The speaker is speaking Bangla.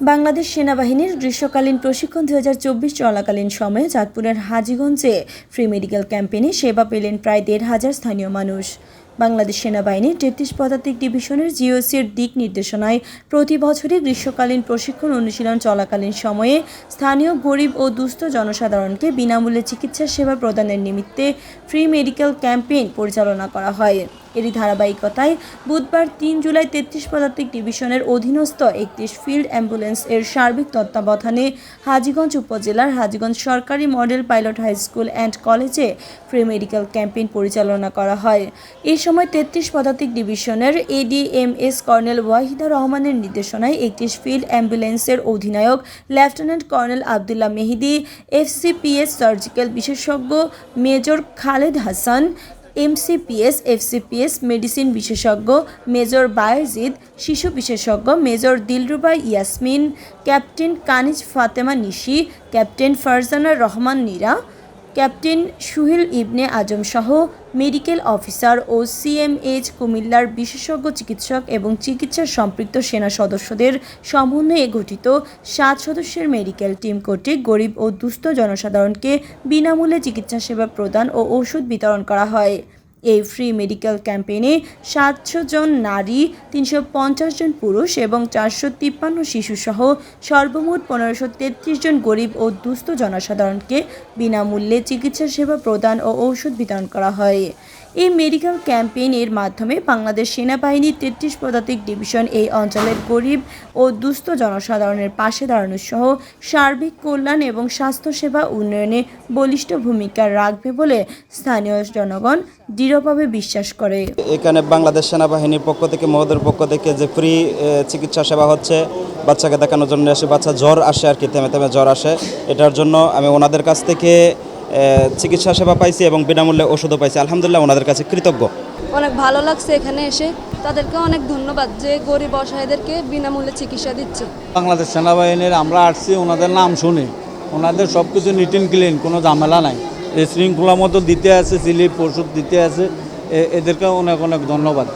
বাংলাদেশ সেনাবাহিনীর গ্রীষ্মকালীন প্রশিক্ষণ দু হাজার চব্বিশ চলাকালীন সময়ে চাঁদপুরের হাজীগঞ্জে ফ্রি মেডিকেল ক্যাম্পেইনে সেবা পেলেন প্রায় দেড় হাজার স্থানীয় মানুষ। বাংলাদেশ সেনাবাহিনীর তেত্রিশ পদাতিক ডিভিশনের জিওসির দিক নির্দেশনায় প্রতি বছরই গ্রীষ্মকালীন প্রশিক্ষণ অনুশীলন চলাকালীন সময়ে স্থানীয় গরিব ও দুস্থ জনসাধারণকে বিনামূল্যে চিকিৎসা সেবা প্রদানের নিমিত্তে ফ্রি মেডিকেল ক্যাম্পেইন পরিচালনা করা হয়। এরই ধারাবাহিকতায় বুধবার তিন জুলাই তেত্রিশ পদাতিক ডিভিশনের অধীনস্থ একত্রিশ ফিল্ড অ্যাম্বুলেন্স এর সার্বিক তত্ত্বাবধানে হাজীগঞ্জ উপজেলার হাজীগঞ্জ সরকারি model pilot high school and কলেজে ফ্রি মেডিকেল ক্যাম্পেইন পরিচালনা করা হয়। এ সময় তেত্রিশ পদাতিক ডিভিশনের এডিএমএস কর্নেল ওয়াহিদা রহমানের নির্দেশনায় একত্রিশ ফিল্ড অ্যাম্বুলেন্সের অধিনায়ক lieutenant colonel Abdullah Mehedi, FCPS surgical বিশেষজ্ঞ major Khaled Hasan MCPS FCPS medicine বিশেষজ্ঞ মেজর বায়োজিদ শিশু বিশেষজ্ঞ major Dilruba Yasmin captain Kaniz Fatema Nishi captain Farzana Rahman Nira captain Suhil Ibne Azam সহ মেডিকেল অফিসার ও সিএমএইচ কুমিল্লার বিশেষজ্ঞ চিকিৎসক এবং চিকিৎসা সম্পৃক্ত সেনা সদস্যদের সমন্বয়ে গঠিত সাত সদস্যের মেডিকেল টিম কর্তৃক গরিব ও দুস্থ জনসাধারণকে বিনামূল্যে চিকিৎসা সেবা প্রদান ও ওষুধ বিতরণ করা হয়। এই ফ্রি মেডিকেল ক্যাম্পেইনে সাতশো জন নারী, তিনশো পঞ্চাশ জন পুরুষ এবং চারশো তিপ্পান্ন শিশুসহ সর্বমোট পনেরোশো তেত্রিশ জন গরিব ও দুস্থ জনসাধারণকে বিনামূল্যে চিকিৎসা সেবা প্রদান ও ঔষধ বিতরণ করা হয়। এই মেডিকেল ক্যাম্পেইনের মাধ্যমে বাংলাদেশ সেনাবাহিনীর তেত্রিশ পদাতিক ডিভিশন এই অঞ্চলের গরিব ও দুস্থ জনসাধারণের পাশে দাঁড়ানো সহ সার্বিক কল্যাণ এবং স্বাস্থ্যসেবা উন্নয়নে বলিষ্ঠ ভূমিকা রাখবে বলে স্থানীয় জনগণ দৃঢ়ভাবে বিশ্বাস করে। এখানে বাংলাদেশ সেনাবাহিনীর পক্ষ থেকে, মহোদয়ের পক্ষ থেকে যে ফ্রি চিকিৎসা সেবা হচ্ছে, বাচ্চাকে দেখানোর জন্য আসে বাচ্চা জ্বর আসে আর কি, থেমে থেমে জ্বর আসে। এটার জন্য আমি ওনাদের কাছ থেকে চিকিৎসা সেবা পাইছি এবং বিনামূল্যে ওষুধও পাইছি। আলহামদুলিল্লাহ ওনাদের কাছে কৃতজ্ঞ। অনেক ভালো লাগছে এখানে এসে। তাদেরকে অনেক ধন্যবাদ যে গরিব অসহায়দেরকে বিনামূল্যে চিকিৎসা দিচ্ছে। বাংলাদেশ সেনাবাহিনীর আমরা আসছি ওনাদের নাম শুনি। ওনাদের সব কিছু নিট অ্যান্ড ক্লিন কোনো ঝামেলা নাই। এই শৃঙ্খলা মতো দিতে আছে স্লিপ ওষুধ দিতে আছে। এদেরকে অনেক অনেক ধন্যবাদ।